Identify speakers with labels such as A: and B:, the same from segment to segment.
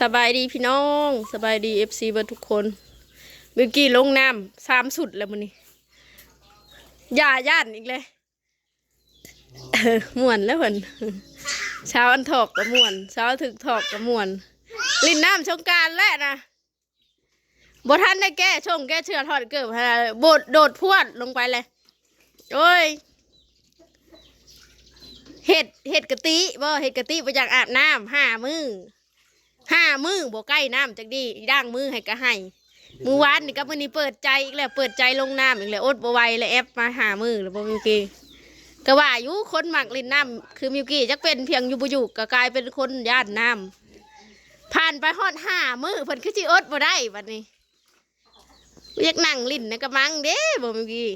A: สบายดีพี่น้องสบายดีเอฟซีเบอร์ทุกคนเมื่อกี้ลงน้ำสามสุดแล้วมันนี่ย่าย่านอีกเลยม่วนแล้วเพิ่นเช้าอันถอกกับม่วนเช้าถึกถอกกับม่วน ลินน้ำชงการแล้วนะบ่ทันได้แก้ชงแก้เชือทอดเกิบฮะบดโดดพวดลงไปเลยโอ้ยเห็ดเห็ดกะติบ่เห็ดกะติไปจากอาบน้ำห้ามือ ห้ามือบ่ใกล้น้ำจักดีด่างมือให้ก็ให้มือวานนี่ก็มือนี้เปิดใจอีกแล้วเปิดใจลงน้ำอีกแล้วอดบ่ไหวแล้วแอปมาหามือแล้วบ่มิวกี้ก็ว่าอยู่คนหมักลินน้ำคือมิวกี้จักเป็นเพียงอยู่บ่อยู่ก็กลายเป็นคนย่านน้ำผ่านไปฮอดห้ามือเพิ่นคือสิอดบ่ได้บัดนี้อยากนั่งลิ้นในกระมังเด้บ่มิวกี้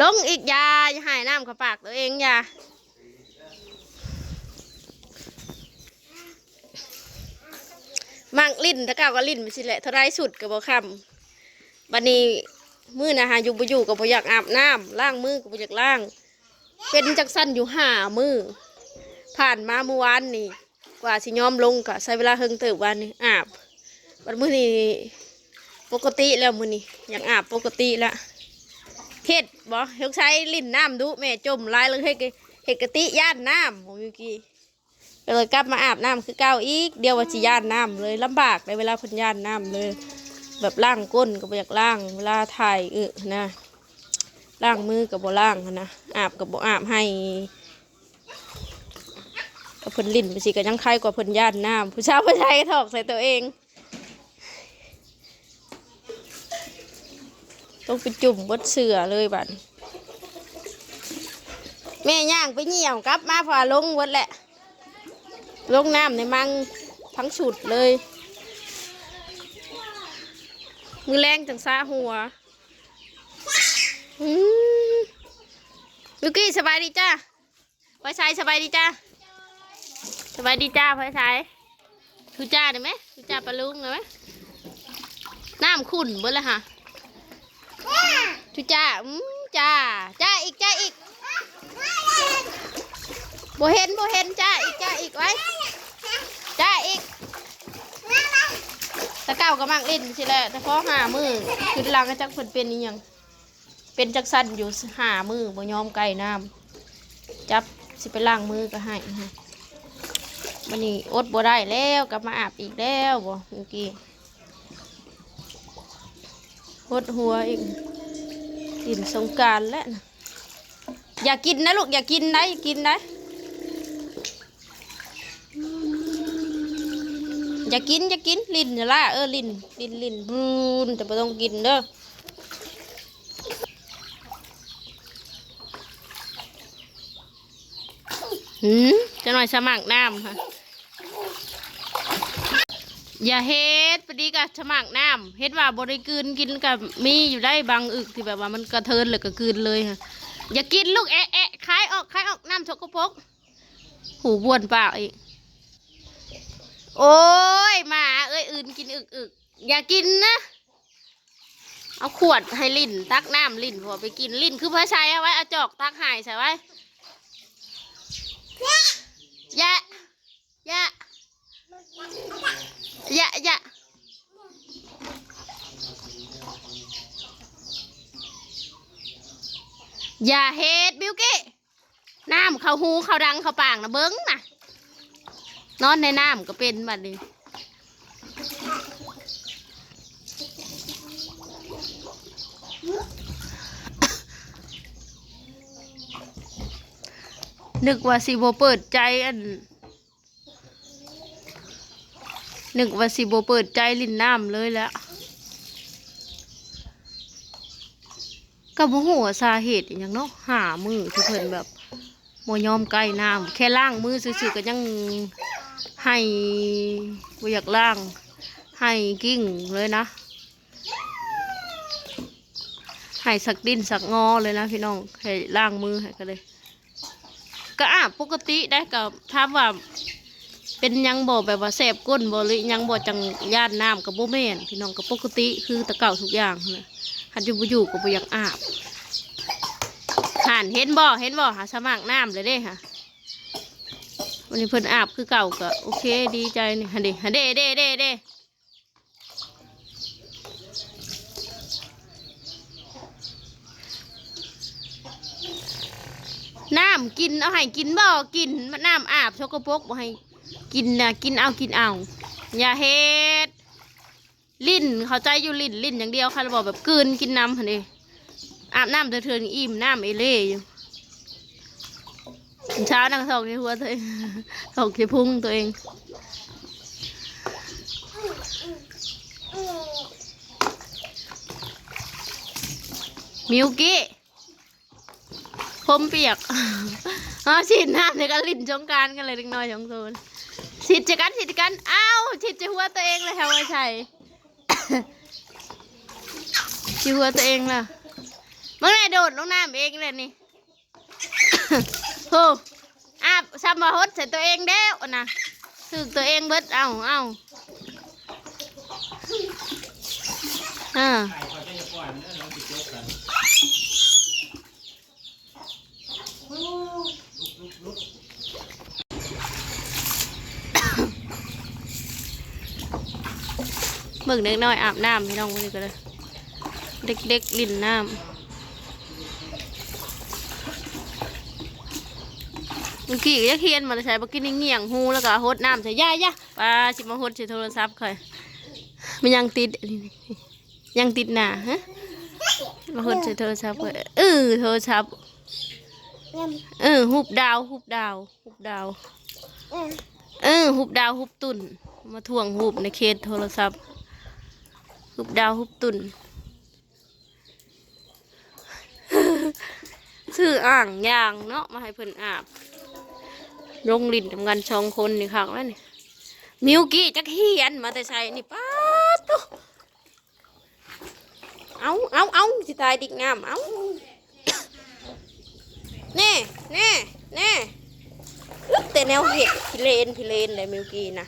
A: ลงอีกยาอย่าหายน้ำเข้าปากตัวเองอย่า มั่งลิ้นตะก้าวก็ลิ้นไปสิแหละเท่าไรสุดกับบ่คำบัดนี้มือนะฮะอยู่บ่อยู่กับบ่อยากอาบน้ำล้างมือกับบ่อยากล้าง เป็นจักสั้นอยู่ห้ามือผ่านมาเมื่อวานนี่กว่าสิยอมลงก็ใช้เวลาเฮิงเติบวันนี้อาบบัดมื้อนี้ปกติแล้วมื้อนี้อยากอาบปกติละเฮ็ดบ่ยกใช้ลิ้นน้ำดุแม่จมลายเลยเฮ็ดกะเฮ็ดกะติย่านน้ำของยูกี้ ก็เลยกลับมาอาบน้ำคือเก้าอีก เดียวว่าสิย่านน้ำเลยลำบากในเวลาเพิ่นย่านน้ำเลย แบบล้างก้นก็บ่อยากล้างเวลาถ่ายเออนะล้างมือกับบ่ล้างนะอาบกับบ่อาบให้ก็เพิ่นลิ้นไปสิก็ยังใครกว่าเพิ่นย่านน้ำผู้ชายผู้ชายถอกใส่ตัวเองต้องไปจุ่มบดเสือเลยบัดแม่ย่างไปเหี่ยวกลับมาพอลงหมดแหละ ลงน้ำในมังทั้งชุดเลย มือแรงจังซาหัวอืมวิกกี้สบายดีจ้าพลอยชายสบายดีจ้าสบายดีจ้าพลอยชายทูจ้าได้ไหมทูจ้าปลาลุงได้ไหมน้ำขุ่นเบิดเลยค่ะทูจ้าอืมจ้า จ้าอีกจ้าอีก บ่เห็นบ่เห็นจ้าอีกจ้าอีกไว้จ้าอีกตะเก้าก็มักเล่นสิแหละแต่พอหามือคือหลังก็จักเพิ่นเป็นนี่ยังเป็นจักสันอยู่หามือบ่ยอมไก่น้ำจับสิไปล้างมือก็ให้ฮะวันนี้อดบ่ได้แล้วกลับมาอาบอีกแล้วบ่เมื่อกี้หดหัวอีกกินสงการแล้วนะอย่ากินนะลูกอย่ากินนะอย่ากินนะ อย่ากินอย่ากินลิ้นอย่าล่าเออลิ้นลิ้นลิ้นบูนแต่ไม่ต้องกินเด้อหืมจะหน่อยสมัครน้ำค่ะอย่าเฮ็ดพอดีกับสมัครน้ำเฮ็ดว่าบริกืนกินกับมีอยู่ได้บางอึกที่แบบว่ามันกระเทินเลยก็กลืนเลยค่ะอย่ากินลูกแอะแอะคายออกคายออกน้ำสกปรกหูบวนเปล่าอีก โอ้ยหมาเอ้ยอื่นกินอึกอึกอย่ากินนะ เอาขวดให้ลิ้นตักน้ำลิ้นพอไปกินลิ้นคือพระชัยเอาไว้เอาจอกตักหายใส่ไว้ย่าอย่าอย่าอย่อย่าเฮ็ดบิวกี้น้ำเขาหูเขาดังเขาปางนะเบิ้งนะ นอนในน้ำก็เป็นบัดนี้นึกว่าสิโบเปิดใจอันนึกว่าสิโบเปิดใจลินน้ำเลยแหล้วก็บ่ฮู้ว่าสาเหตุอย่างเนาะหามือที่เพิ่นแบบบ่ยอมใกล้น้ำแค่ล้างมือซื่อๆก็ยัง ให้บอยากล่าง ให้กิ้งเลยนะ ให้สักดินสักงอเลยนะพี่น้อง ให้ล่างมือให้กันเลย ก็อาบปกติได้กับถามว่า เป็นยังบ่แบบว่าแสบก้นบ่หรือยังบ่จังย่านน้ำกับบ่แม่นพี่น้องก็ปกติคือตะเก่าทุกอย่างนะหันอยู่บ่อยู่ก็บ่อยากอาบหันเห็นบ่เห็นบ่หาสมัครน้ำเลยเด้ค่ะ วันนี้เพิ่นอาบคือเก่าก็โอเคดีใจนี่ฮันเดฮันเดเดเดเดน้ำกินเอาให้กินบ่กินน้ำอาบชกปกบ่ให้กินนะกินเอากินเอา อย่าเฮ็ดลิ้นเข้าใจอยู่ลิ้นลิ้นอย่างเดียวค่ะเราบอกแบบกืนกินน้ำฮันเดอาบน้ำเถื่อนอิ่มน้ำเอเล่อยู่ เช้านั่งถอกที่หัวตัวเองถอกที่พุงตัวเองมิวกี้ผมเปียกอ๋อฉีดน้ำในการลิ้นจงการกันเลยเล็กน้อยสองโซนฉีดจะกันฉีดจะกันอ้าวฉีดจะหัวตัวเองเลยค่ะว่าใช่ฉีดหัวตัวเองล่ะเมื่อไหร่โดดลงน้ำเองเลยนี่โห อาบซับมาฮดใส่ตัวเองเด้วนะถึกตัวเองเบิดเอาเอาเอ่าเบิ่งเด็กน้อยอาบน้ำพี่น้องคนนี้ก็เลย เด็กๆ ลิ่นน้ำ เมื่อกี้ก็เคียนมาใช้บักกินเงี่ยงหูแล้วก็หดน้ำใส่ย่าย่าปลาสิมาหดใส่โทรศัพท์ค่อยมันยังติดยังติดหนาฮะมาหดใส่โทรศัพท์ค่อยเออโทรศัพท์เออหุบดาวหุบดาวหุบดาวเออหุบดาวหุบตุ่นมาถ่วงหุบในเขตโทรศัพท์หุบดาวหุบตุ่นซื้ออ่างยางเนาะมาให้เพิ่นอาบ ลงลินทำกันสองคนนี่ค่ะแล้วนี่มิวกี้จักเฮียนมาแต่ใช้นี่ป้าดโตเอาเอาเอาสิตายดิกงามเอาแน่แน่แน่ลึกแต่แนวเห็ดพิเลนพิเลนเลยมิวกี้นะ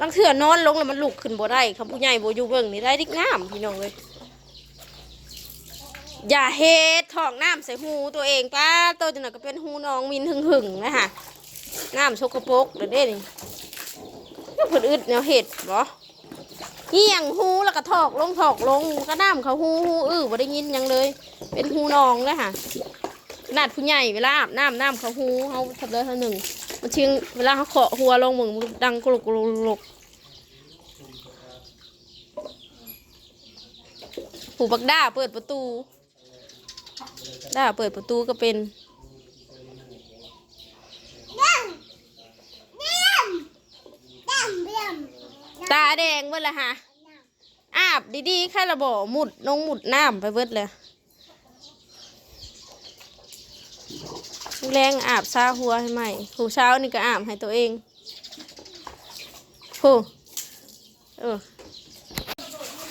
A: ลังเถื่อนอนลงแล้วมันลุกขึ้นบ่ได้คำผู้ใหญ่บ่อยู่เบิ่งนี่ได้ดิกงามพี่น้องเลยอย่าเฮ็ดท้องน้ำใส่หูตัวเองป้าโตจนหนก็เป็นหูน้องมินหึงหึงๆนะคะ น้ำสกปรกเด้อเด้นี่แล้วเพิ่นอึดแนวเห็ดบ่เหี่ยงหูแล้วก็ถอกลงถอกลงก็น้ำเขาหูหูอื้อบ่ได้ยินยังเลย เป็นหูนองเลยค่ะขนาดผู้ใหญ่เวลาอาบน้ำน้ำเขาหูเขาทำเลยเท่าหนึ่งมันชิงเวลาเขาเคาะหัวลงมึงมันดังกรุกกรุกกรุกผูบักด้าเปิดประตู ด้าเปิดประตูก็เป็น ตาแดงเบิดละฮะอาบดีๆแค่ระบอหมุดนงหมุดน้ำไปเบิดเลยแรงอาบซาหัวให้ใหม่ผู้เช้านี่ก็อาบให้ตัวเองผู้เออ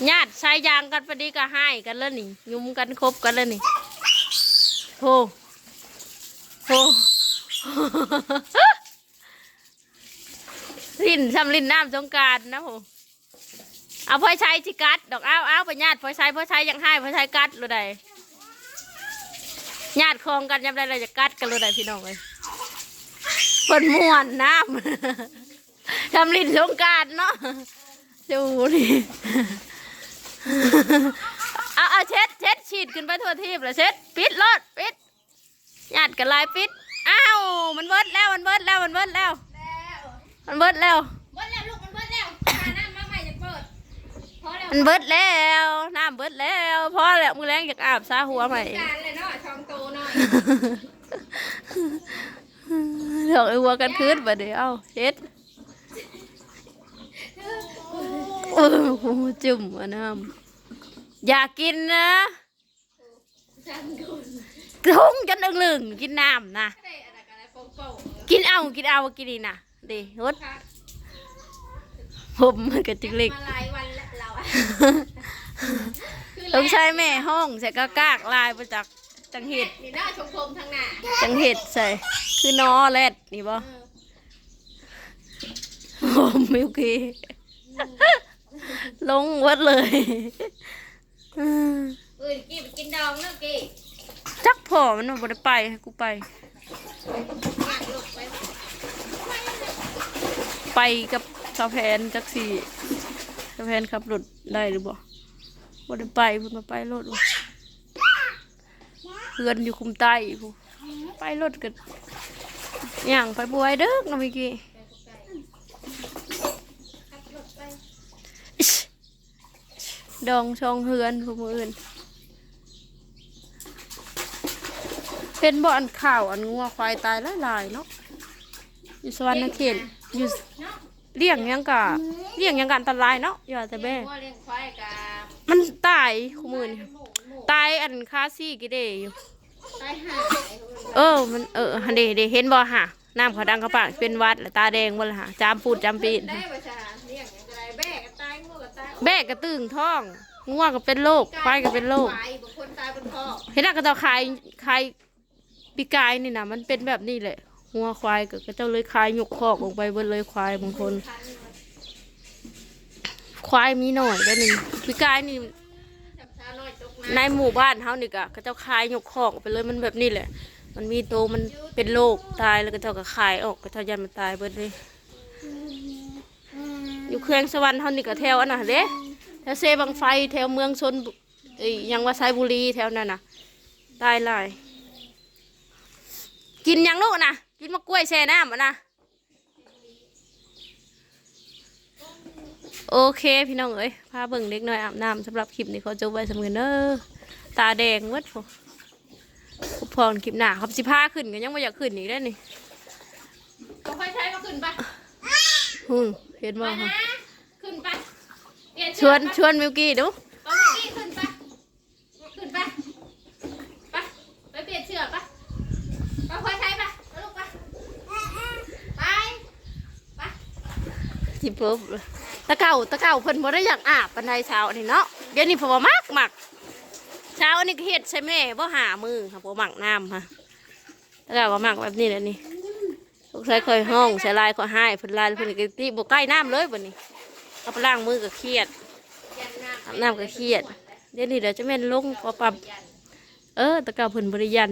A: ญาติชายยางกันพอดีก็ให้กันแล้วนี่ ยุมกันครบกันแล้วนี่โูโูลิ้ นทำลิ้นน้ำสงการนะผมเอาพ่อชัยสิกัด ดอกอ้าวอ้าวไปญาติพ่อชัยพ่อชัยยังให้พ่อชัยกัดรู้ใดญาติคลองกันยังไดเลยจะกัดกันรู้ใดพี่น้องเลยเปิดม่วนน้ำทำลิ้นสงการเนาะดูนี่เอาเอาเช็ดเช็ดฉีดขึ้นไปทั่วทีบเลยเช็ดปิดรถปิดญาติกันลายปิดอ้าวมันเบิร์ดแล้วมันเบิร์ดแล้วมันเบิร์ดแล้ว มันเบิดแล้ว
B: เบิดแล้วลูกมันเบิดแล้วหาน้ำมาใหม่จะเปิดพอแล้ว
A: มันเบิดแล้วน้ำเบิดแล้วพอแล้วมือแรงอยากอาบซาหัวใหม่
B: การเลยเนาะทองโตหน่อย
A: เดี๋ยวไอ้วัวกันคืนบ่เดี๋ยวเอาเช็ดเออหูจุ่มอะน้ำอยากกินนะ
B: ฉันกู
A: ทุ่งจนอึงๆกินน้ำนะ
B: ได้อะไรกันอะไรโป๊ะโป๊
A: กินเอากินเอากินนี่นะ ดิฮด
B: ค่ะ
A: ผมมันก็จิกเล็ก
B: มาหลายวันแล้วเราอะคือ
A: ต้องใช้แม่ห้องใส่กะกากลายประจักจังเห็ด
B: นี่หน้าชมพรมทางหน้า
A: จังเห็ดใส่ คือนอแรดนี่บ่
B: เออ
A: ผมมิวกี้ลงวัดเลยอืม
B: เออกี้ไปกินดองเนาะกี้
A: จักพอมันบ่ได้ไปให้กูไป
B: อยากลูกไป
A: ไปกับสาวแพนจักสี่สาวแพนขับรถได้หรือบ่บ่ได้ไปพิ่นมาไปรถเพื่อนอยู่คุมใต้พู้ไปรถกันย่างไปบวยเด้อน้องมิกี้ดองชองเฮือนผู้มืออื่นเป็นบ่อนข่าวอันงัวควายตายหลายๆเนาะ อยู่สวรรค์เขตอยู่
B: เนาะ
A: เลี้ยงหยังกะเลี้ยงหยังกะอันตรายเนาะอย่าแต่แม่
B: เลี้ยงวัวเลี้ยงควายกับ
A: มันตายคู่มือนี่
B: หมูหมู
A: ตายอันคาซี่กี่เดอยู่
B: ตายห่า
A: เออมันเออหันเดเดเห็นบ่หะน้ำเขาดังกระปากเป็นหวัดแล้วตาแดงบ่ล่ะหะจามปูดจามปีน
B: ได้ประชาเลี้ยงอย่างไรแบกก็ตายงูก็ตาย
A: แบกกระตึงท้องง่วงก็เป็นโรคควายก็เป็นโรค
B: ควายบางคนตายบนคอ
A: เห็นน่ะก็เจ้าคายคายปีกายนี่นะมันเป็นแบบนี้แหละ งัวควายก็เจ้าเลยคายหยกคอกลงไปเบิดเลยควายบางคน
B: ค
A: วายมีหน่อยได้หนึ่งปีกายนี่ในหมู่บ้านเฮานี่ก็ก็เจ้าคายยกคอกไปเลยมันแบบนี้แหละ มันมีโตมันเป็นโรคตายแล้วก็เจ้าก็คายออกก็เจ้ายันมันตายเบิดเลย อยู่เครื่องสวรรค์เฮานี่ก็แถวอันน่ะเด้แถวเซบังไฟแถวเมืองชนเอ้ยยังว่าไซบุรีแถวนั้นน่ะตายหลายกินยังลูกน่ะ กินมะกล้วยแช่น้ำอะนะโอเคพี่น้องเอ้ยพาเบิ่งเด็กน้อยอาบน้ำสำหรับคลิปนี้ขอจบไว้สำเร็จเด้อตาแดงเวดพอพรคลิปหน้าครับสิพาขึ้นก็ยังไม่อยากขึ้นอีกได้อนี่
B: ก็ค่อยใช้มาขึ้นไป
A: ฮึมเห็น
B: ไป
A: บ่
B: นะ
A: ฮะ
B: ขึ้นไปเปลี่ย
A: ชวนชวนมิวกี้ดู
B: เอาเมื่อกี้ขึ้นไปขึ้นไปไปไปเปลี่ยนเชือกไปไปค่อยใช้ไปไปลูกไปไปไป
A: สิปุ๊บตะเก่าตะเก่าเพิ่นบ่ได้อยากอาบปานใดเช้านี่เนาะเดี๋ยวนี้เพิ่นบ่มักมักเช้านี่ก็เฮ็ดใช่แม่บ่หามือค่ะบ่มักน้ำค่ะตะเก่าก็มักแบบนี้แหละนี่สงสัยค่อยห้องใส่ลายก็ให้เพิ่นลายเพิ่นก็ติบ่ใกล้น้ำเลยบัดนี้เอาไปล้างมือก็เครียด
B: ยันน้
A: อาบน้ำก็เครียด เดี๋ยวนี้เดี๋ยวจะแม่นลงปรับ
B: ยัน
A: เออแตะเก่าเพิ่นบ่ได้ยัน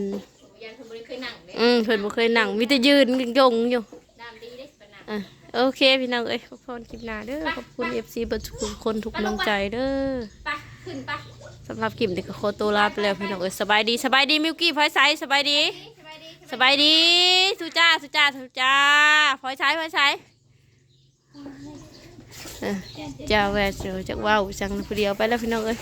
B: ยันคนบริเคยนั่งเลย
A: อืมเพิ่นบ่เคยนั่งมีแต่ยืนยงๆอยู่
B: น้ำดีเด้ปะนะ
A: อะ โอเคพี่น้องเอ้ยขอบคุณคลิปหน้าเด้อขอบคุณ FC เบิดทุกคนทุกกำลังใจเด้อ
B: ไปขึ้นไป
A: สำหรับคลิปนี้ก็ขอตัวลาไปแล้วพี่น้องเอ้ยสบายดีสบายดีมิวกี้พลอยใสสบายดี
B: สบายดี
A: สบายดีสุจ้าสุจ้าสุจ้าพลอยใสพลอยใสเออจ้าแหวะเจอจากว่าวจังผู้เดียวไปแล้วพี่น้องเอ้ย